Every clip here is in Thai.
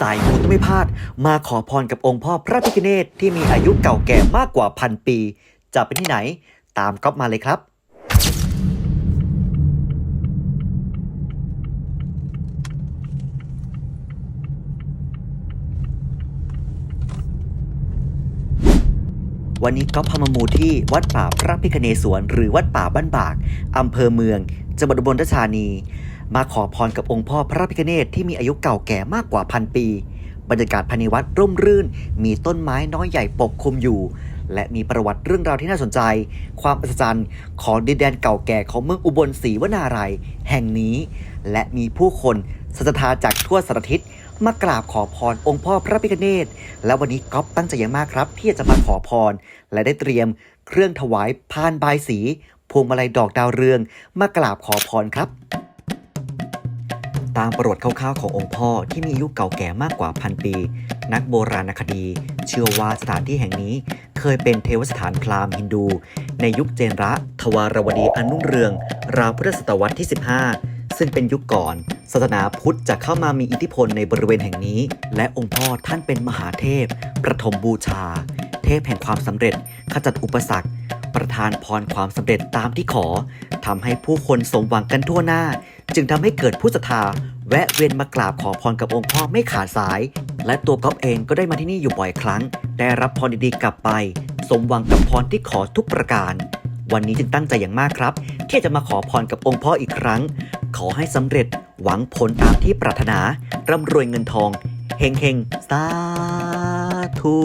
สายมูต้องไม่พลาด มาขอพรกับองค์พ่อพระพิฆเนศที่มีอายุเก่าแก่มากกว่าพันปี จะเป็นที่ไหน ตามก๊อฟมาเลยครับ วันนี้ก็พามามูที่วัดป่าพระพิคเนศวรหรือวัดป่าบ้านบากอำเภอเมืองจังหวัดอุบลราชธานี มาขอพรกับองค์พ่อพระพิคเนศที่มีอายุเก่าแก่มากกว่าพันปี บรรยากาศภายในวัดร่มรื่น มีต้นไม้น้อยใหญ่ปกคลุมอยู่ และมีประวัติเรื่องราวที่น่าสนใจ ความอัศจรรย์ของดินแดนเก่าแก่ของเมืองอุบลศรีวนารายแห่งนี้ และมีผู้คนศรัทธาจากทั่วสารทิศมากราบขอพรองค์พ่อพระพิฆเนศและวันนี้ก๊อฟตั้งใจอย่างมากครับ ที่จะมาขอพร และได้เตรียมเครื่องถวายพานบายสี พวงมาลัยดอกดาวเรือง มากราบขอพรครับ ตามประวัติคร่าวๆขององค์พ่อที่มีอายุเก่าแก่มากกว่าพันปี นักโบราณคดี เชื่อว่าสถานที่แห่งนี้เคยเป็นเทวสถานพราหมณ์ฮินดู ในยุคเจนระทวารวดีอันรุ่งเรือง ราวพุทธศตวรรษที่ 15 ซึ่งเป็นยุคก่อน ศาสนาพุทธจะเข้ามามีอิทธิพลในบริเวณแห่งนี้ และองค์พ่อท่านเป็นมหาเทพ ประถมบูชา เทพแห่งความสำเร็จขจัดอุปสรรคประทานพรความสำเร็จตามที่ขอทำให้ผู้คนสมหวังกันทั่วหน้า จึงทำให้เกิดผู้ศรัทธา แวะเวียนมากราบขอพรกับองค์พ่อไม่ขาดสาย และตัวก๊อฟเองก็ได้มาที่นี่อยู่บ่อยครั้ง ได้รับพรดีๆกลับไป สมหวังกับพรที่ขอทุกประการ วันนี้จึงตั้งใจอย่างมากครับ ที่จะมาขอพรกับองค์พ่ออีกครั้ง ขอให้สำเร็จหวังผลตามที่ปรารถนาร่ำรวยเงินทองเฮงเฮงสาธุ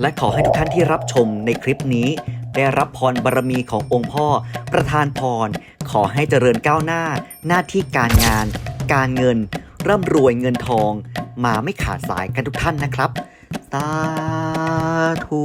และขอให้ทุกท่านที่รับชมในคลิปนี้ ได้รับพรบารมีขององค์พ่อ ประทานพร ขอให้เจริญก้าวหน้า หน้าที่การงาน การเงิน ร่ำรวยเงินทอง มาไม่ขาดสายกันทุกท่านนะครับ สาธุ